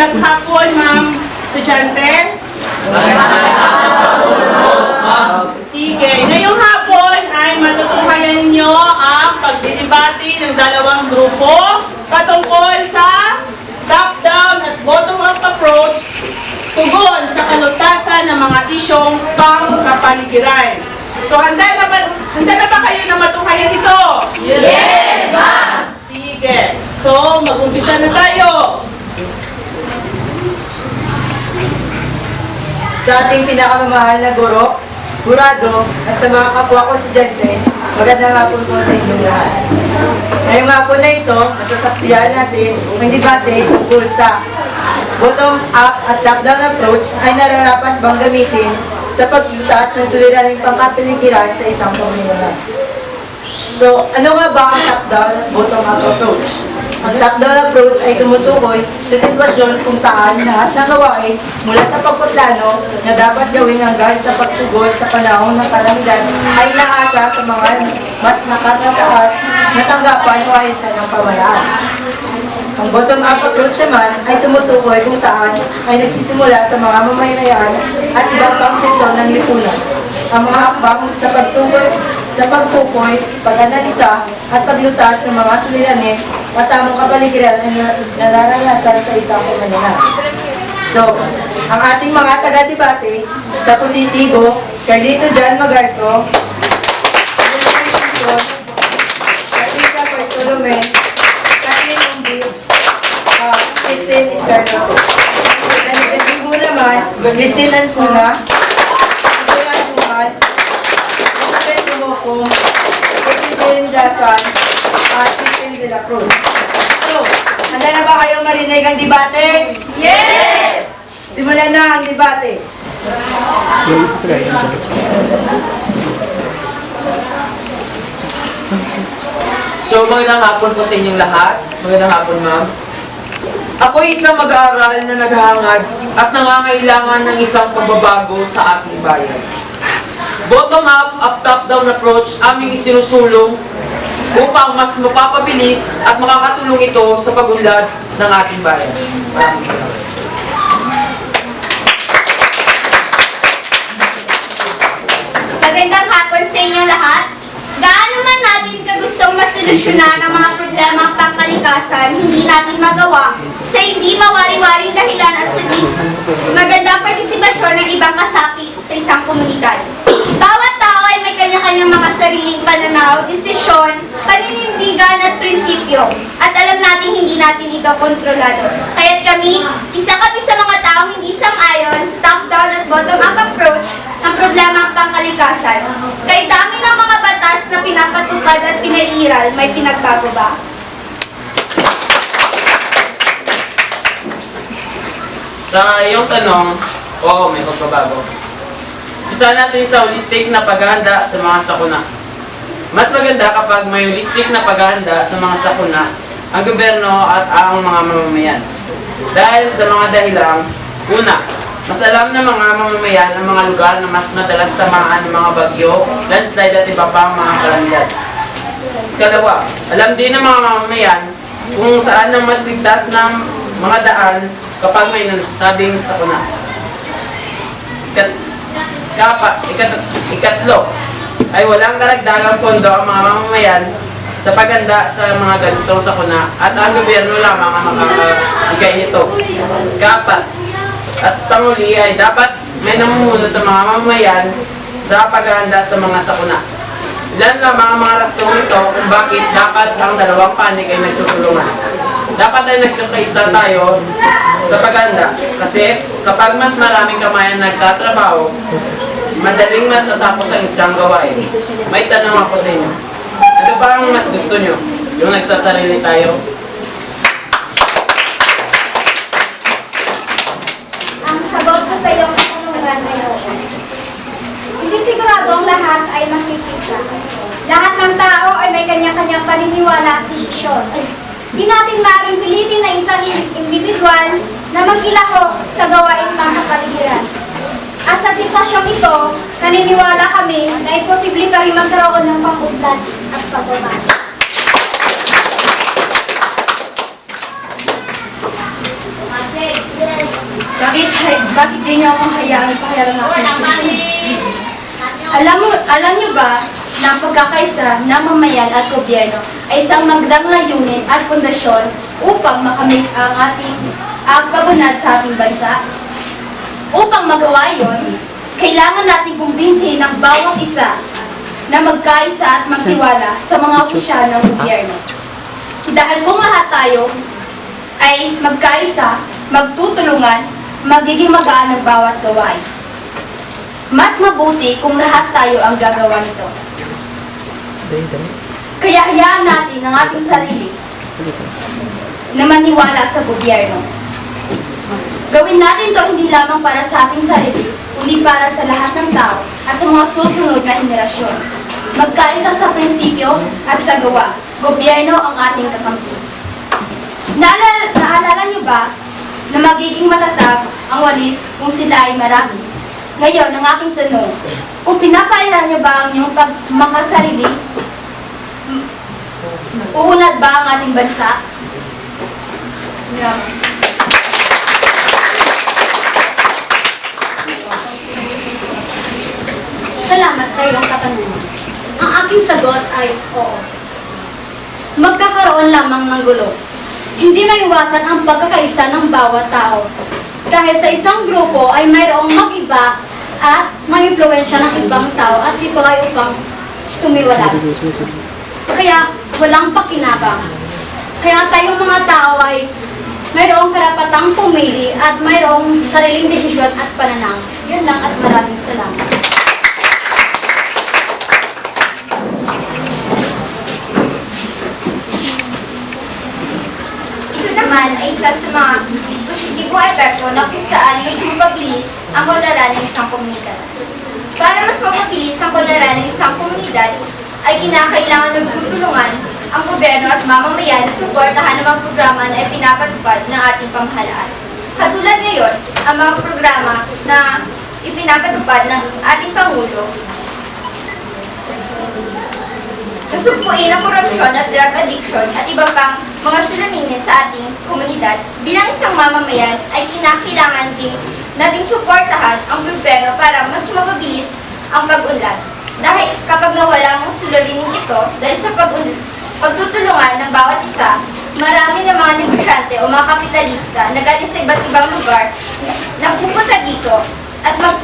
Magandang hapon, ma'am estudyante. Sige, ngayong hapon ay matutuhayan ninyo ang pagdidebate ng dalawang grupo patungkol sa top-down at bottom-up approach tugon sa kalutasan ng mga isyong pangkapaligiran. So, handa na ba, handa na ba kayo na matuhayan ito? Yes, ma'am! Sige. So, mag-umpisa na tayo. Sa ating pinakamamahal na guro, Burado, at sa mga kapwa ko estudyante, magandang hapon po sa inyong lahat. Ngayong hapon na ito, masasaksiyan natin ang debate tungkol sa bottom-up at top-down approach ay nararapat bang gamitin sa paglutas ng suliraning pangkapiligiran sa isang komunidad. So, ano nga ba ang top-down at bottom-up approach? Ang top-down approach ay tumutukoy sa sitwasyon kung saan lahat ng gawain mula sa pagpaplano na dapat gawin hanggang sa pagtugon sa panahon ng kalamidad ay naasa sa mga mas nakatataas na tanggapan o ahensya ng pamalaan. Ang bottom-up approach naman ay tumutukoy kung saan ay nagsisimula sa mga mamamayaan at ibang pang sektor ng lipunan. Ang mga hakbang sa pagtukoy, sa pagtukoy, pag-analisa at paglutas ng mga suliranin at tamang kapaligiran na na- nararanasan sa isang komunidad. So, ang ating mga taga-debate sa positibo, Carlito Jan Magarso, Patricia Bartolome, Kathleen Umbibs, uh, Christine Iscarnato. Sa negatibo naman, Christine Ancuna, Dasan, at Christine De La Cruz. So, handa na ba kayong marinig ang debate? Yes! Simulan na ang debate. So, magandang hapon po sa inyong lahat. Magandang hapon, ma'am. Ako ay isang mag-aaral na naghahangad at nangangailangan ng isang pagbabago sa ating bayan. Bottom-up at top-down approach aming isinusulong upang mas mapapabilis at makakatulong ito sa pagunlad ng ating bayan. Maraming salamat. Magandang hapon sa inyo lahat. Gaano man natin kagustong masolusyonan ang mga problema ang pangkalikasan, hindi natin magawa sa hindi mawari-waring dahilan at sa magandang partisipasyon ng ibang kasapi sa isang komunidad. Bawat ay may kanya-kanyang mga sariling pananaw, desisyon, paninindigan at prinsipyo. At alam natin hindi natin ito kontrolado. Kaya't kami, isa kami sa mga taong hindi sang-ayon sa top-down at bottom-up approach ng problema ang pangkalikasan. Kay dami ng mga batas na pinapatupad at pinairal, may pinagbago ba? Sa iyong tanong, oo, may pagbabago. Isa natin sa holistic na paghahanda sa mga sakuna. Mas maganda kapag may holistic na paghahanda sa mga sakuna ang gobyerno at ang mga mamamayan. Dahil sa mga dahilang, una, mas alam ng mga mamamayan ang mga lugar na mas madalas tamaan ng mga bagyo, landslide at iba pang mga kalamidad. Ikalawa, alam din ng mga mamamayan kung saan ang mas ligtas na mga daan kapag may nasasabing sakuna. Ikat, kapa, ikat, ikatlo, ay walang karagdagang pondo ang mga mamamayan sa paganda sa mga ganitong sakuna at ang gobyerno lamang ang makakabigay nito. Kapat, at panguli ay dapat may namumuno sa mga mamamayan sa paghahanda sa mga sakuna. Ilan lamang ang mga rasong ito kung bakit dapat ang dalawang panig ay nagtutulungan. Dapat ay nagkakaisa tayo sa paghanda kasi kapag mas maraming kamayan nagtatrabaho, madaling matatapos ang isang gawain. May tanong ako sa inyo. Ano ba ang mas gusto nyo? Yung nagsasarili tayo? Ang sagot ko sa iyong katanungan ay. Hindi sigurado ang lahat ay makikisa. Lahat ng tao ay may kanya-kanyang paniniwala at desisyon. Di natin maaaring pilitin na isang individual na mag-ilako sa gawain mga kapaligiran. At sa sitwasyong ito, naniniwala kami na imposible pa rin magkaroon ng pangudlad at pagbabago. Bakit, bakit di niyo ako hayaan ipahiram natin ito? Alam mo, alam niyo ba na pagkakaisa ng mamayan at gobyerno ay isang magdang layunin at pundasyon upang makamit ang ating ang pabunad sa ating bansa? Upang magawa yon, kailangan natin kumbinsihin ng bawat isa na magkaisa at magtiwala sa mga opisyal ng gobyerno. Dahil kung lahat tayo ay magkaisa, magtutulungan, magiging magaan ang bawat gawain. Mas mabuti kung lahat tayo ang gagawa nito. Kaya hayaan natin ang ating sarili na maniwala sa gobyerno. Gawin natin to hindi lamang para sa ating sarili, kundi para sa lahat ng tao at sa mga susunod na henerasyon. Magkaisa sa prinsipyo at sa gawa, gobyerno ang ating kakampi. Naalala, naalala niyo ba na magiging matatag ang walis kung sila ay marami? Ngayon, ang aking tanong, kung pinapairan niyo ba ang inyong pagmakasarili, uunad ba ang ating bansa? Salamat sa iyong katanungan. Ang aking sagot ay oo. Magkakaroon lamang ng gulo. Hindi maiwasan ang pagkakaisa ng bawat tao. Dahil sa isang grupo ay mayroong mag-iba at mag-impluensya ng ibang tao at ito ay upang tumiwalag. Kaya walang pakinabang. Kaya tayong mga tao ay mayroong karapatang pumili at mayroong sariling desisyon at pananaw. Yun lang at maraming salamat. Ito naman ay isa sa mga positibong epekto na kung saan mas mapabilis ang kaunlaran ng isang komunidad. Para mas mapabilis ang kaunlaran ng isang komunidad, ay kinakailangan ng tutulungan ang gobyerno at mamamayan na suportahan ng mga programa na ipinapatupad ng ating pamahalaan. Katulad ngayon, ang mga programa na ipinapatupad ng ating Pangulo Nasumpuin ang korupsyon at drug addiction at iba pang mga suliranin sa ating komunidad, bilang isang mamamayan ay kinakailangan din nating suportahan ang gobyerno para mas mapabilis ang pag-unlad. Dahil kapag nawala ang suliranin ito, dahil sa pag pagtutulungan ng bawat isa, marami ng mga negosyante o mga kapitalista na galing sa iba't ibang lugar na, pupunta dito at mag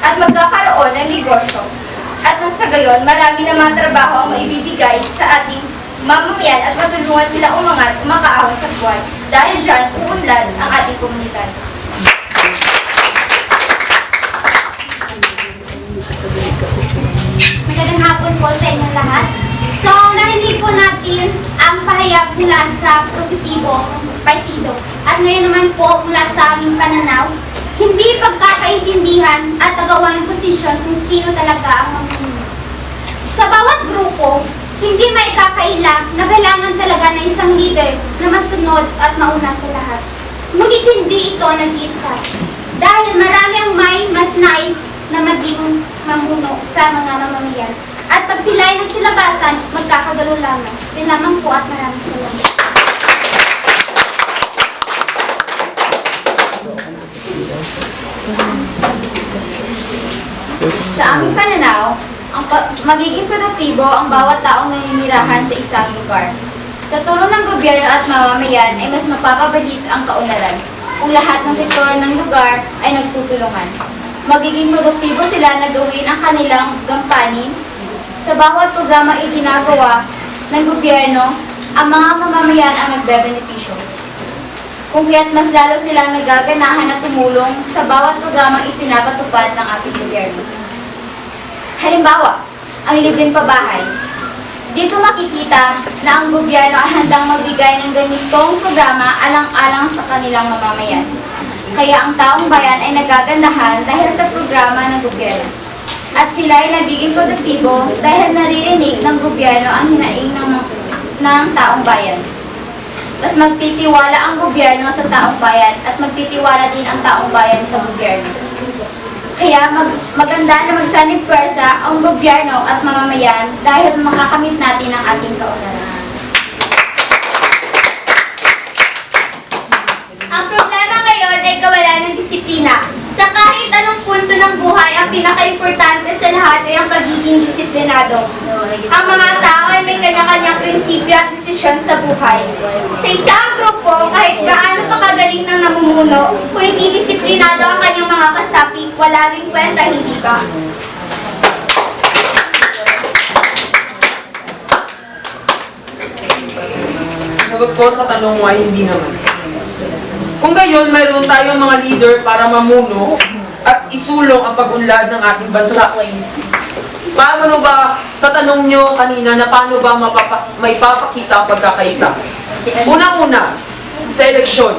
at magkakaroon ng negosyo at nang sa gayon, marami na mga trabaho ang maibibigay sa ating mamamayan at matulungan sila umangat, makaahon sa buhay. Dahil dyan, uunlad ang ating komunidad. Magandang hapon po sa inyong lahat. So, narinig po natin ang pahayag mula sa positibo partido. At ngayon naman po mula sa aming pananaw, hindi pagkakaintindihan at tagawan ng posisyon kung sino talaga ang mamuno. Sa bawat grupo, hindi may kakaila na kailangan talaga ng isang leader na masunod at mauna sa lahat. Ngunit hindi ito nag-isa. Dahil marami ang may mas nais na maging mamuno sa mga mamamayan. At pag sila ay nagsilabasan, magkakagalo lamang. Yun lamang po at maraming salamat. Sa aming pananaw, ang pa- magiging produktibo ang bawat taong naninirahan sa isang lugar. Sa tulong ng gobyerno at mamamayan ay mas mapapabilis ang kaunlaran kung lahat ng sektor ng lugar ay nagtutulungan. Magiging produktibo sila na gawin ang kanilang gampanin sa bawat programa iginagawa ng gobyerno, ang mga mamamayan ang nagbebenepisyo. Kung kaya't mas lalo silang nagaganahan na tumulong sa bawat programang ipinapatupad ng ating gobyerno. Halimbawa, ang libreng pabahay. Dito makikita na ang gobyerno ay handang magbigay ng ganitong programa alang-alang sa kanilang mamamayan. Kaya ang taong bayan ay nagagandahan dahil sa programa ng gobyerno. At sila ay nagiging produktibo dahil naririnig ng gobyerno ang hinaing ng, ng taong bayan. Mas magtitiwala ang gobyerno sa taong bayan at magtitiwala din ang taong bayan sa gobyerno. Kaya mag, maganda na magsanib pwersa ang gobyerno at mamamayan dahil makakamit natin ang ating kaunlaran. Ang problema ngayon ay kawalan ng disiplina pinaka-importante sa lahat ay ang pagiging disiplinado. Ang mga tao ay may kanya-kanyang prinsipyo at desisyon sa buhay. Sa isang grupo, kahit gaano pa kagaling ng namumuno, kung hindi disiplinado ang kanyang mga kasapi, wala rin kwenta, hindi ba? Sagot ko sa tanong mo ay hindi naman. Kung gayon, mayroon tayong mga leader para mamuno at isulong ang pag-unlad ng ating bansa. Paano ba, sa tanong nyo kanina, na paano ba mapapa, maipapakita ang pagkakaisa? Unang-una, sa eleksyon,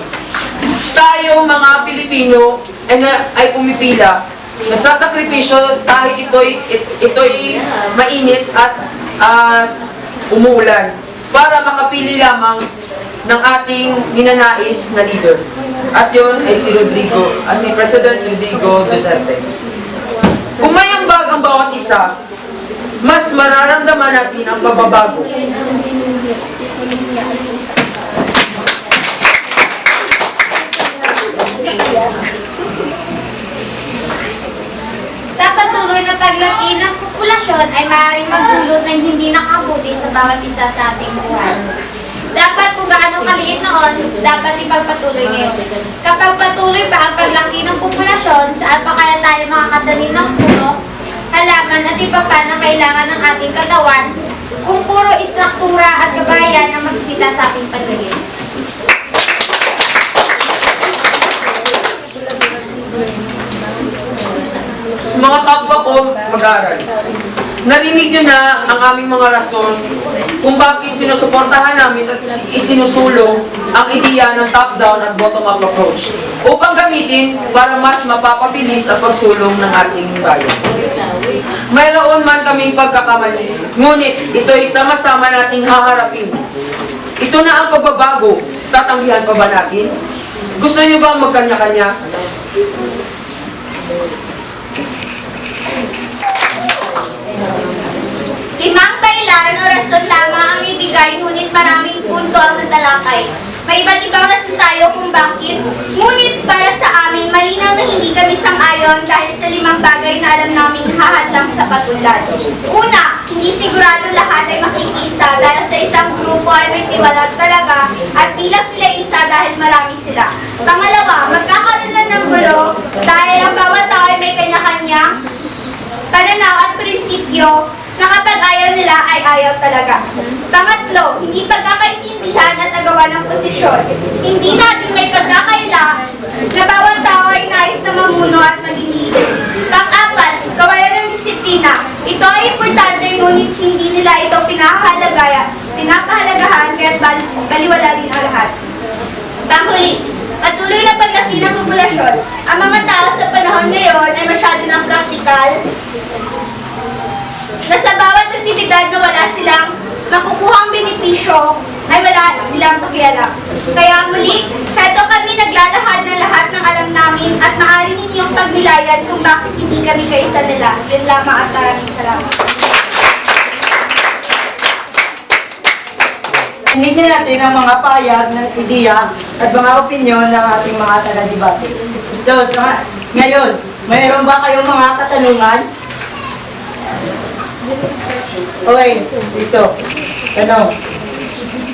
tayo mga Pilipino ay, na, ay pumipila. Nagsasakripisyo kahit ito'y, it, ito'y mainit at ah, umuulan para makapili lamang ng ating ninanais na leader. At yun ay si Rodrigo, ah, si President Rodrigo Duterte. Kung may ambag ang bawat isa, mas mararamdaman natin ang pagbabago. Sa patuloy na paglaki ng populasyon ay maaaring magdulot ng hindi nakabuti sa bawat isa sa ating buhay. Gaano kaliit noon, dapat ipagpatuloy ngayon. Kapag patuloy pa ang paglaki ng populasyon, saan pa kaya tayo makakatanim ng puno, halaman at iba pa na kailangan ng ating katawan kung puro istruktura at kabahayan ang makikita sa ating paligid. Sa mga kapwa ko, mag-aral. Narinig nyo na ang aming mga rason kung bakit sinusuportahan namin at is- isinusulong ang ideya ng top-down at bottom-up approach upang gamitin para mas mapapabilis ang pagsulong ng ating bayan. Mayroon man kaming pagkakamali, ngunit ito'y sama-sama nating haharapin. Ito na ang pagbabago, tatanggihan pa ba natin? Gusto niyo bang magkanya-kanya? Limang dahilan o rason lamang ang ibigay, ngunit maraming punto ang natalakay. May iba't ibang rason tayo kung bakit. Ngunit para sa amin, malinaw na hindi kami sang-ayon dahil sa limang bagay na alam naming hahadlang sa pagulad. Una, hindi sigurado lahat ay makikiisa dahil sa isang grupo ay may tiwalag talaga at di lang sila isa dahil marami sila. Pangalawa, magkakaroon lang ng gulo dahil ang bawat tao ay may kanya-kanyang pananaw at prinsipyo na kapag ayaw nila ay ayaw talaga. Pangatlo, hindi pagkakaintindihan at nagawa ng posisyon. Hindi natin may pagkakaila na bawat tao ay nais na mamuno at maging leader. Pang-apat, kawalan ng disiplina. Ito ay importante ngunit hindi nila ito pinahahalagaya, pinapahalagahan kaya't bal- baliwala din ang lahat. Panghuli, patuloy na paglaki ng populasyon. Ang mga tao sa panahon ngayon ay masyado ng praktikal na sa bawat aktibidad na wala silang makukuhang benepisyo ay wala silang pakialam. Kaya muli, heto kami naglalahad ng lahat ng alam namin at maaari ninyong pagnilayan kung bakit hindi kami kaisa nila. Yun lamang at maraming salamat. Hindi natin ang mga payag ng ideya at mga opinyon ng ating mga taga-debate. So, ngayon, mayroon ba kayong mga katanungan? Okay, dito. Tanong.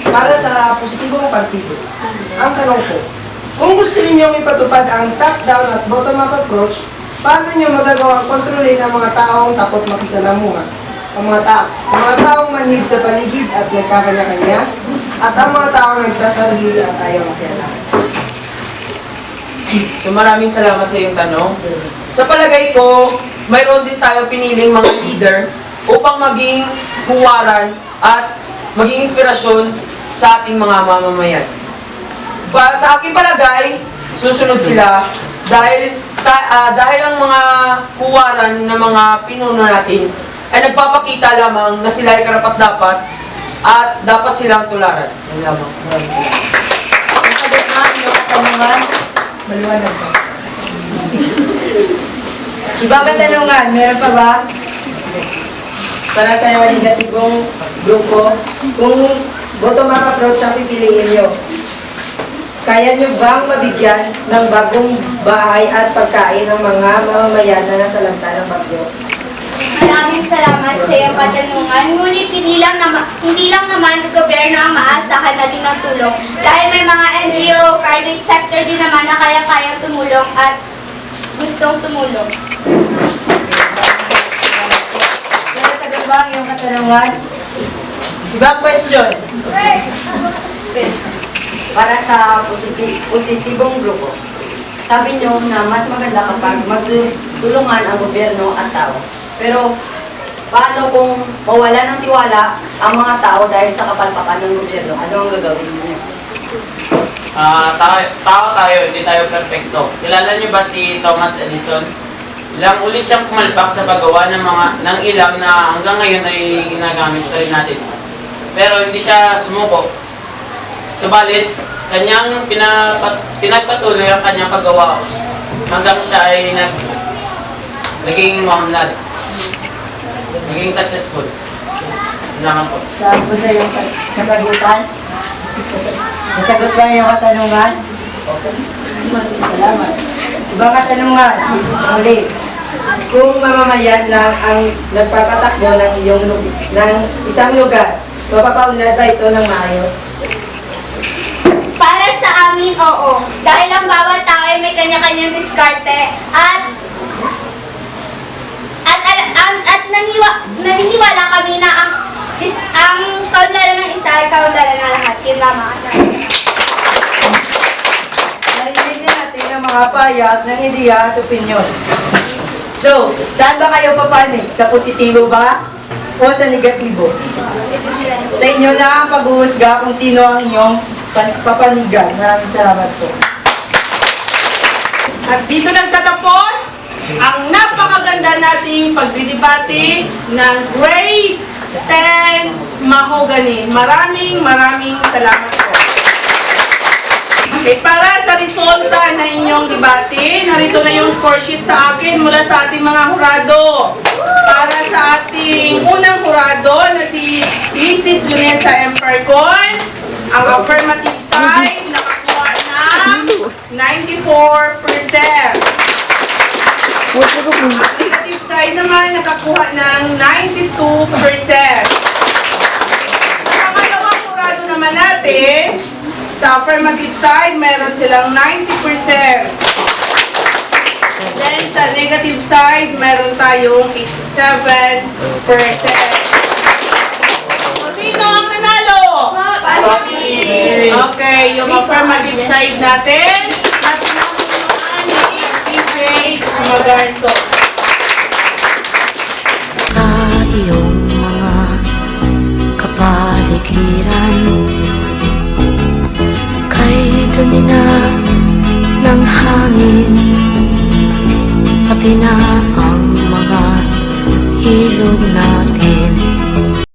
Para sa positibong partido, ang tanong ko, kung gusto ninyong ipatupad ang top-down at bottom-up approach, paano nyo magagawang kontrolin ang mga taong takot makisalamuha? Ang mga tao, ang mga taong manhid sa paligid at nagkakanya-kanya, at ang mga taong nagsasarili at ayaw makialam. So maraming salamat sa iyong tanong. Sa palagay ko, mayroon din tayo piniling mga leader upang maging huwaran at maging inspirasyon sa ating mga mamamayan. Para sa aking palagay, susunod sila dahil ta- ah, dahil ang mga huwaran ng mga pinuno natin ay nagpapakita lamang na sila ay karapat-dapat at dapat silang tularan. Yan lamang. Maraming salamat. Ang sagot na maliwanag pa. Ibang meron pa ba? Para sa negatibong grupo, kung bottom-up approach ang pipiliin nyo. Kaya niyo bang mabigyan ng bagong bahay at pagkain ng mga mamamayan na nasa lanta ng bagyo? Maraming salamat sa iyong katanungan, ngunit hindi lang, nama, hindi lang naman ang gobyerno ang maasahan natin ng tulong dahil may mga NGO, private sector din naman na kaya-kaya tumulong at gustong tumulong. Nasasagot ba ang iyong katanungan? Ibang question. para sa positive, positibong grupo. Sabi nyo na mas maganda kapag magtulungan ang gobyerno at tao. Pero paano kung mawala ng tiwala ang mga tao dahil sa kapalpakan ng gobyerno? Ano ang gagawin niyo? Ah, tao, tao tayo, hindi tayo perfecto. Kilala niyo ba si Thomas Edison? Ilang ulit siyang pumalpak sa paggawa ng mga ng ilang na hanggang ngayon ay ginagamit pa rin natin. Pero hindi siya sumuko. Subalit, kanyang pinapat, pinagpatuloy ang kanyang paggawa hanggang siya ay nag, naging maunlad. Naging successful. Naman po. Sa sa- kasagutan? Nasagot ba iyong katanungan? Salamat. Ibang katanungan, muli. Kung mamamayan lang ang nagpapatakbo ng iyong ng isang lugar, mapapaunlad ba ito ng maayos? Para sa amin, oo. Dahil ang bawat tao ay may kanya-kanyang diskarte at at at, at, at naniwa, naniniwala kami na ang is, ang kaunlaran ng isa ay kaunlaran ng lahat. Kinlamaan Narinig natin ang mga payat ng ideya at opinyon. So, saan ba kayo papanig? Sa positibo ba? O sa negatibo? Sa inyo na ang paghuhusga kung sino ang inyong pan- papanigan. Maraming salamat po. At dito nagtatapos ang napakaganda nating pagdidebate ng Grade 10 Mahogany. Maraming maraming salamat. Okay, para sa resulta ng inyong debate, narito na yung score sheet sa akin mula sa ating mga hurado. Para sa ating unang hurado na si Mrs. Lunesa M. Percon, ang affirmative side nakakuha ng 94%. Ang negative side naman nakakuha ng 92%. Sa pangalawang kurado naman natin, sa affirmative side, meron silang 90%. Then sa negative side, meron tayong 87%. So, Sino ang nanalo? Okay, yung affirmative side natin, at namunuan ni PJ Magarso. sa iyong mga kapaligiran Kay dumina ng hangin Pati na ang mga ilog natin